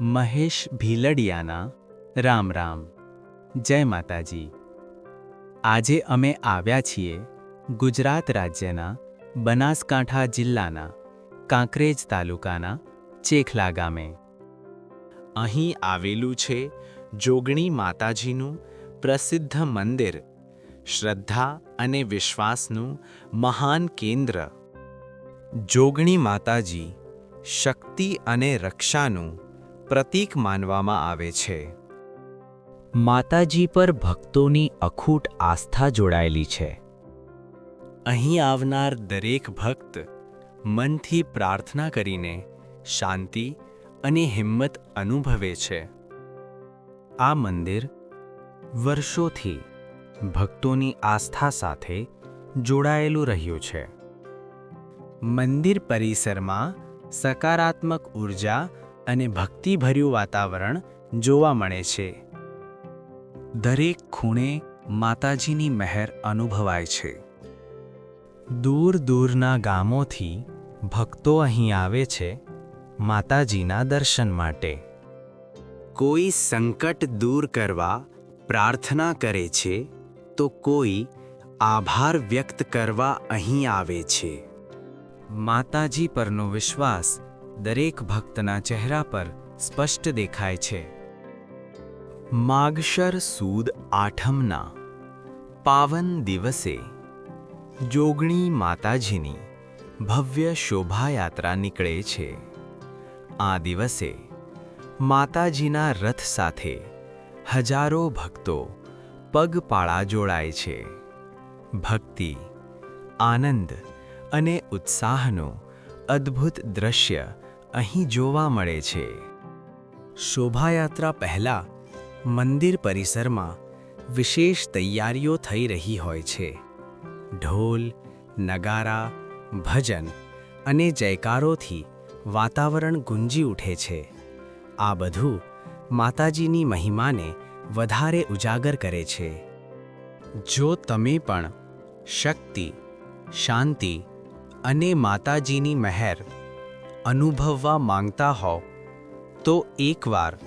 મહેશ ભીલડિયાના રામ રામ. જય માતાજી. આજે અમે આવ્યા છીએ ગુજરાત રાજ્યના બનાસકાંઠા જિલ્લાના કાંકરેજ તાલુકાના ચેખલા ગામે. અહીં આવેલું છે જોગણી માતાજીનું પ્રસિદ્ધ મંદિર. શ્રદ્ધા અને વિશ્વાસનું મહાન કેન્દ્ર. જોગણી માતાજી શક્તિ અને રક્ષાનું પ્રતીક માનવામાં આવે છે. માતાજી પર ભક્તોની અખૂટ આસ્થા જોડાયેલી છે. અહીં આવનાર દરેક ભક્ત મનથી પ્રાર્થના કરીને શાંતિ અને હિંમત અનુભવે છે. આ મંદિર વર્ષોથી ભક્તોની આસ્થા સાથે જોડાયેલું રહ્યું છે. મંદિર પરિસરમાં સકારાત્મક ઊર્જા અને ભક્તિભર્યું વાતાવરણ જોવા મળે છે. દરેક ખૂણે માતાજીની મહેર અનુભવાય છે. દૂર દૂરના ગામોથી ભક્તો અહીં આવે છે માતાજીના દર્શન માટે. કોઈ સંકટ દૂર કરવા પ્રાર્થના કરે છે તો કોઈ આભાર વ્યક્ત કરવા અહીં આવે છે. માતાજી પરનો વિશ્વાસ દરેક ભક્તના ચહેરા પર સ્પષ્ટ દેખાય છે. માગશર સૂદ આઠમના, પાવન દિવસે, જોગણી માતાજીની ભવ્ય શોભાયાત્રા નીકળે છે. આ દિવસે માતાજીના રથ સાથે હજારો ભક્તો પગપાળા જોડાય છે. ભક્તિ, આનંદ અને ઉત્સાહનું અદ્ભુત દ્રશ્ય અહીં જોવા મળે છે. શોભાયાત્રા પહેલાં મંદિર પરિસરમાં વિશેષ તૈયારીઓ થઈ રહી હોય છે. ઢોલ, નગારા, ભજન અને જયકારોથી વાતાવરણ ગુંજી ઉઠે છે. આ બધું માતાજીની મહિમાને વધારે ઉજાગર કરે છે. જો તમે પણ શક્તિ, શાંતિ અને માતાજીની મહેર અનુભવવા માંગતા હોવ, તો એકવાર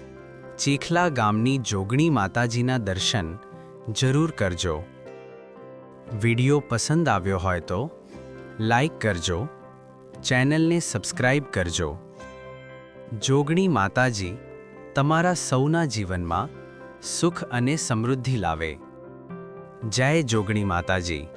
ચેખલા ગામની જોગણી માતાજીના દર્શન જરૂર કરજો. વિડિયો પસંદ આવ્યો હોય તો લાઈક કરજો, ચેનલને સબસ્ક્રાઇબ કરજો. જોગણી માતાજી તમારા સૌના જીવનમાં સુખ અને સમૃદ્ધિ લાવે. જય જોગણી માતાજી.